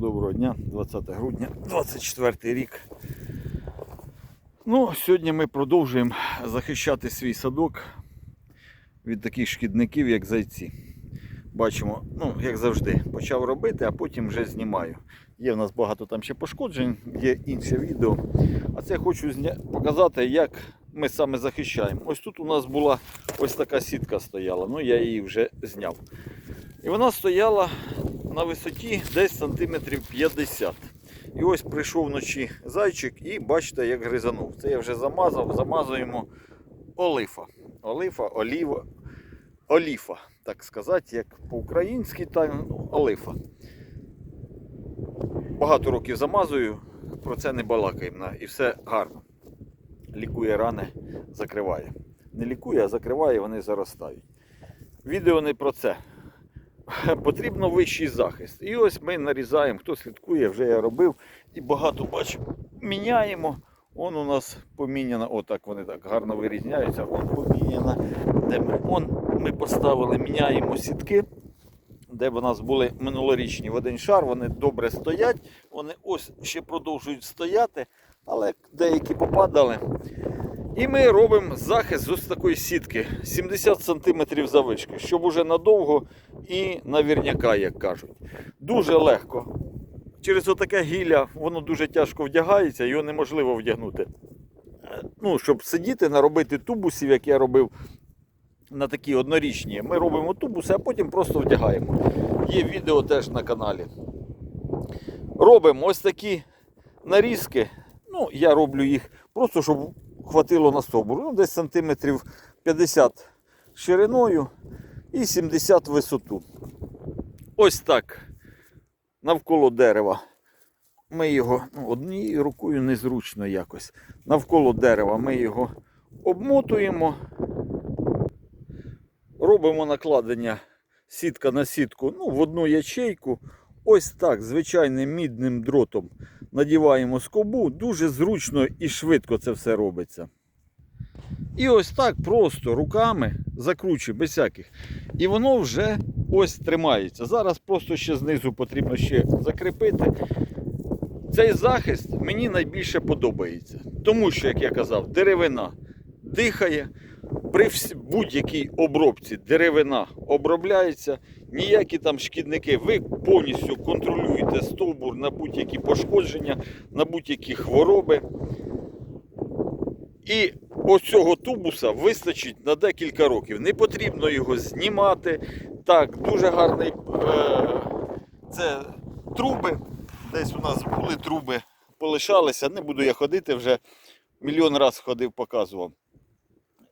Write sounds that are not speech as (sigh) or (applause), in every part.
Доброго дня, 20 грудня, 24 рік. Ну, сьогодні ми продовжуємо захищати свій садок від таких шкідників, як зайці. Бачимо, ну, як завжди, почав робити, а потім вже знімаю. Є в нас багато там ще пошкоджень, є інше відео. А це хочу зня- показати, як ми саме захищаємо. Ось тут у нас була ось така сітка стояла, ну я її вже зняв. І вона стояла на висоті десь сантиметрів 50. І ось прийшов вночі зайчик і бачите, як гризанув. Це я вже замазав, замазуємо олифа. Олифа, оліва, оліфа, так сказати, як по-українськи, так ну, олифа. Багато років замазую, про це не балакаємо і все гарно. Лікує рани, закриває. Не лікує, а закриває, вони заростають. Відео не про це (laughs) потрібно вищий захист. І ось ми нарізаємо, хто слідкує, вже я робив. І багато бачу, міняємо. Он у нас поміняно, отак вони так гарно вирізняються. Он поміняно. Де ми, он ми поставили, міняємо сітки, де в нас були минулорічні в один шар. Вони добре стоять. Вони ось ще продовжують стояти, але деякі попадали. І ми робимо захист з ось такої сітки 70 см завишки, щоб уже надовго і навірняка, як кажуть. Дуже легко. Через отаке гілля воно дуже тяжко вдягається, його неможливо вдягнути. Ну, щоб сидіти, наробити тубусів, як я робив на такі однорічні. Ми робимо тубуси, а потім просто вдягаємо. Є відео теж на каналі. Робимо ось такі нарізки. Ну, я роблю їх просто, щоб хватило на стовбур. Ну, десь сантиметрів 50 шириною і 70 висоту. Ось так. Навколо дерева. Ми його ну, однією рукою незручно якось. Навколо дерева ми його обмотуємо. Робимо накладення сітка на сітку ну, в одну ячейку. Ось так, звичайним мідним дротом надіваємо скобу. Дуже зручно і швидко це все робиться. І ось так просто руками закручуємо, без всяких. І воно вже ось тримається. Зараз просто ще знизу потрібно ще закріпити. Цей захист мені найбільше подобається. Тому що, як я казав, деревина дихає. При будь-якій обробці деревина обробляється, ніякі там шкідники, ви повністю контролюєте стовбур на будь-які пошкодження, на будь-які хвороби. І ось цього тубуса вистачить на декілька років. Не потрібно його знімати. Так, дуже гарний е, це труби. Десь у нас були труби, полишалися. Не буду я ходити вже. Мільйон раз ходив, показував.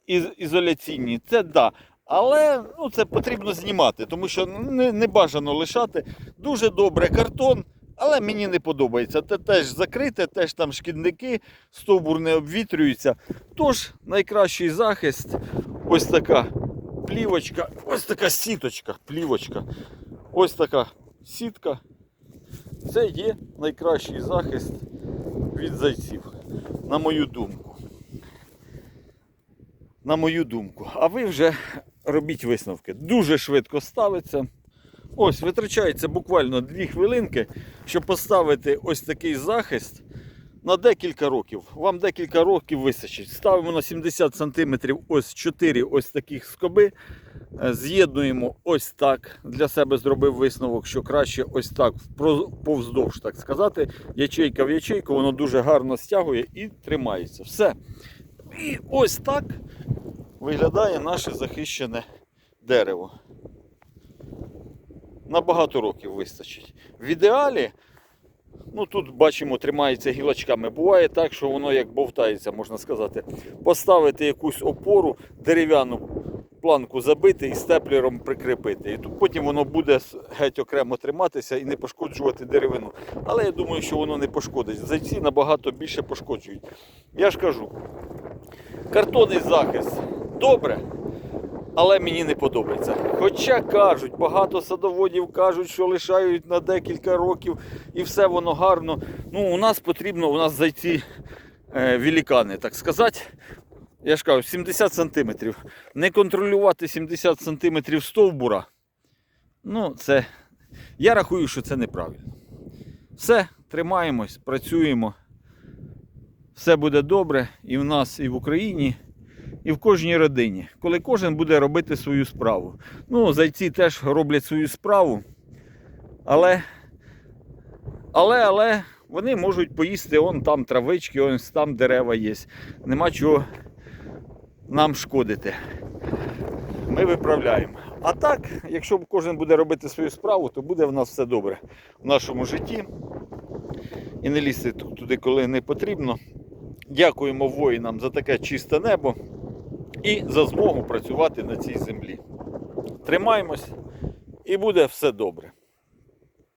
Із, ізоляційні, це да. Але ну, це потрібно знімати, тому що не, не бажано лишати. Дуже добре картон, але мені не подобається. Це теж закрите, теж там шкідники, стовбур не обвітрюється. Тож найкращий захист ось така плівочка, ось така сіточка, плівочка, ось така сітка. Це є найкращий захист від зайців, на мою думку. На мою думку. А ви вже робіть висновки. Дуже швидко ставиться. Ось, витрачається буквально 2 хвилинки, щоб поставити ось такий захист на декілька років. Вам декілька років вистачить. Ставимо на 70 см ось 4 ось таких скоби. Е, З'єднуємо ось так. Для себе зробив висновок, що краще ось так повздовж, так сказати. Ячейка в ячейку, воно дуже гарно стягує і тримається. Все. І ось так виглядає наше захищене дерево. На багато років вистачить. В ідеалі, ну тут бачимо, тримається гілочками. Буває так, що воно як бовтається, можна сказати. Поставити якусь опору, дерев'яну планку забити і степлером прикріпити. І тут потім воно буде геть окремо триматися і не пошкоджувати деревину. Але я думаю, що воно не пошкодить. Зайці набагато більше пошкоджують. Я ж кажу, картонний захист добре, але мені не подобається. Хоча кажуть, багато садоводів кажуть, що лишають на декілька років і все воно гарно. Ну, у нас потрібно, у нас зайці е, великани, так сказати. Я ж кажу, 70 сантиметрів. Не контролювати 70 сантиметрів стовбура. Ну, це. Я рахую, що це неправильно. Все, тримаємось, працюємо. Все буде добре і в нас, і в Україні, і в кожній родині. Коли кожен буде робити свою справу. Ну, зайці теж роблять свою справу. Але, але, але вони можуть поїсти он там травички, он там дерева є. Нема чого нам шкодити. Ми виправляємо. А так, якщо кожен буде робити свою справу, то буде в нас все добре в нашому житті. І не лізти туди, коли не потрібно. Дякуємо воїнам за таке чисте небо і за змогу працювати на цій землі. Тримаємось і буде все добре.